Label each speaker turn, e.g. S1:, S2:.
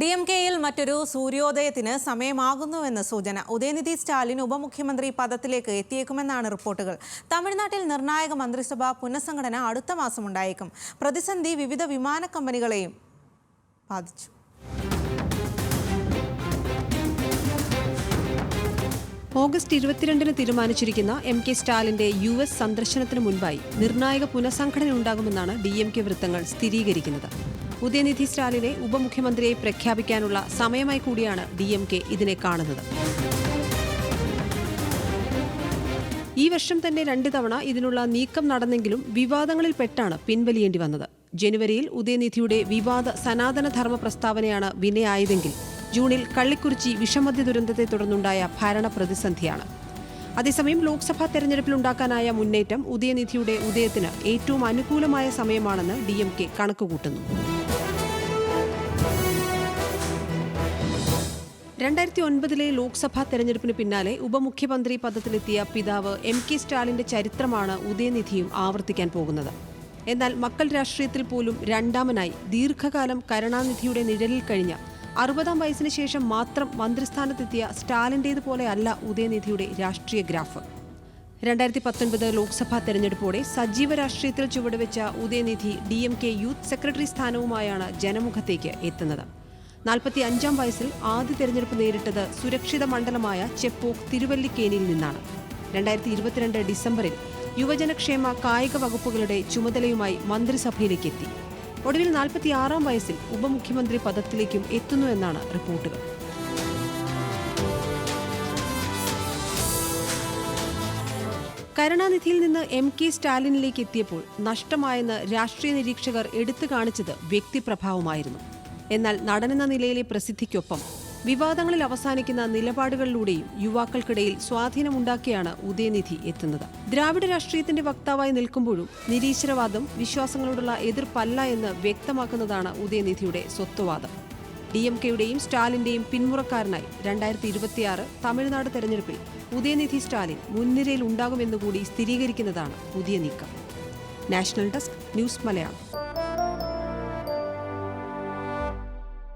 S1: D M കെയിൽ മറ്റൊരു സൂര്യോദയത്തിന് സമയമാകുന്നുവെന്ന സൂചന ഉദയനിധി സ്റ്റാലിൻ ഉപമുഖ്യമന്ത്രി പദത്തിലേക്ക് എത്തിയേക്കുമെന്നാണ് റിപ്പോർട്ടുകൾ. തമിഴ്നാട്ടിൽ നിർണായക മന്ത്രിസഭ പുനഃസംഘടന അടുത്ത മാസം ഉണ്ടായേക്കും. പ്രതിസന്ധി വിവിധ വിമാന കമ്പനികളെയും ബാധിച്ചു.
S2: ഓഗസ്റ്റ് ഇരുപത്തിരണ്ടിന് തീരുമാനിച്ചിരിക്കുന്ന എം കെ സ്റ്റാലിന്റെ യു എസ് സന്ദർശനത്തിന് മുൻപായി നിർണായക പുനഃസംഘടന ഉണ്ടാകുമെന്നാണ് ഡി എം കെ വൃത്തങ്ങൾ സ്ഥിരീകരിക്കുന്നത്. ഉദയനിധി സ്റ്റാലിനെ ഉപമുഖ്യമന്ത്രിയെ പ്രഖ്യാപിക്കാനുള്ള സമയമായി കൂടിയാണ് ഡി ഇതിനെ കാണുന്നത്. ഈ വർഷം തന്നെ രണ്ട് തവണ ഇതിനുള്ള നീക്കം നടന്നെങ്കിലും വിവാദങ്ങളിൽപ്പെട്ടാണ് പിൻവലിയേണ്ടി വന്നത്. ജനുവരിയിൽ ഉദയനിധിയുടെ വിവാദ സനാതന ധർമ്മ പ്രസ്താവനയാണ് വിനയായതെങ്കിൽ ജൂണിൽ കള്ളിക്കുറിച്ചി വിഷമദ്യ ദുരന്തത്തെ തുടർന്നുണ്ടായ ഭരണ പ്രതിസന്ധിയാണ്. അതേസമയം ലോക്സഭാ തെരഞ്ഞെടുപ്പിലുണ്ടാക്കാനായ മുന്നേറ്റം ഉദയനിധിയുടെ ഉദയത്തിന് ഏറ്റവും അനുകൂലമായ സമയമാണെന്ന് ഡി എം കെ കണക്കുകൂട്ടുന്നു. രണ്ടായിരത്തി ഒൻപതിലെ ലോക്സഭാ തെരഞ്ഞെടുപ്പിന് പിന്നാലെ ഉപമുഖ്യമന്ത്രി പദത്തിലെത്തിയ പിതാവ് എം കെ സ്റ്റാലിന്റെ ചരിത്രമാണ് ഉദയനിധിയും ആവർത്തിക്കാൻ പോകുന്നത്. എന്നാൽ മക്കൾ രാഷ്ട്രീയത്തിൽ പോലും രണ്ടാമനായി ദീർഘകാലം കരുണാനിധിയുടെ നിഴലിൽ കഴിഞ്ഞ അറുപതാം വയസ്സിന് ശേഷം മാത്രം മന്ത്രിസ്ഥാനത്തെത്തിയ സ്റ്റാലിന്റേതുപോലെ അല്ല ഉദയനിധിയുടെ രാഷ്ട്രീയ ഗ്രാഫ്. രണ്ടായിരത്തി പത്തൊൻപത് ലോക്സഭാ തെരഞ്ഞെടുപ്പോടെ സജീവ രാഷ്ട്രീയത്തിൽ ചുവടുവെച്ച Udhayanidhi D M K youth secretary സ്ഥാനവുമായാണ് ജനമുഖത്തേക്ക് എത്തുന്നത്. നാൽപ്പത്തി അഞ്ചാം വയസ്സിൽ ആദ്യ തെരഞ്ഞെടുപ്പ് നേരിട്ടത് സുരക്ഷിത മണ്ഡലമായ ചെപ്പോക്ക് തിരുവല്ലിക്കേനിയിൽ നിന്നാണ്. രണ്ടായിരത്തി ഇരുപത്തിരണ്ട് ഡിസംബറിൽ യുവജനക്ഷേമ കായിക വകുപ്പുകളുടെ ചുമതലയുമായി മന്ത്രിസഭയിലേക്ക് എത്തി ഒടുവിൽ നാൽപ്പത്തിയാറാം വയസ്സിൽ ഉപമുഖ്യമന്ത്രി പദത്തിലേക്കും എത്തുന്നു എന്നാണ് റിപ്പോർട്ടുകൾ. കരുണാനിധിയിൽ നിന്ന് എം കെ സ്റ്റാലിനിലേക്ക് എത്തിയപ്പോൾ നഷ്ടമായെന്ന് രാഷ്ട്രീയ നിരീക്ഷകർ എടുത്തു കാണിച്ചത് വ്യക്തിപ്രഭാവമായിരുന്നു. എന്നാൽ നടനെന്ന നിലയിലെ പ്രസിദ്ധിക്കൊപ്പം വിവാദങ്ങളിൽ അവസാനിക്കുന്ന നിലപാടുകളിലൂടെയും യുവാക്കൾക്കിടയിൽ സ്വാധീനമുണ്ടാക്കിയാണ് ഉദയനിധി എത്തുന്നത്. ദ്രാവിഡ രാഷ്ട്രീയത്തിന്റെ വക്താവായി നിൽക്കുമ്പോഴും നിരീശ്വരവാദം വിശ്വാസങ്ങളോടുള്ള എതിർപ്പല്ല എന്ന് വ്യക്തമാക്കുന്നതാണ് ഉദയനിധിയുടെ സ്വത്വവാദം. ഡി എം കെയുടെയും സ്റ്റാലിന്റെയും പിന്മുറക്കാരനായി രണ്ടായിരത്തി ഇരുപത്തിയാറ് തമിഴ്നാട് തെരഞ്ഞെടുപ്പിൽ ഉദയനിധി സ്റ്റാലിൻ മുൻനിരയിൽ ഉണ്ടാകുമെന്നുകൂടി സ്ഥിരീകരിക്കുന്നതാണ് പുതിയ നീക്കം. National desk news Malayalam.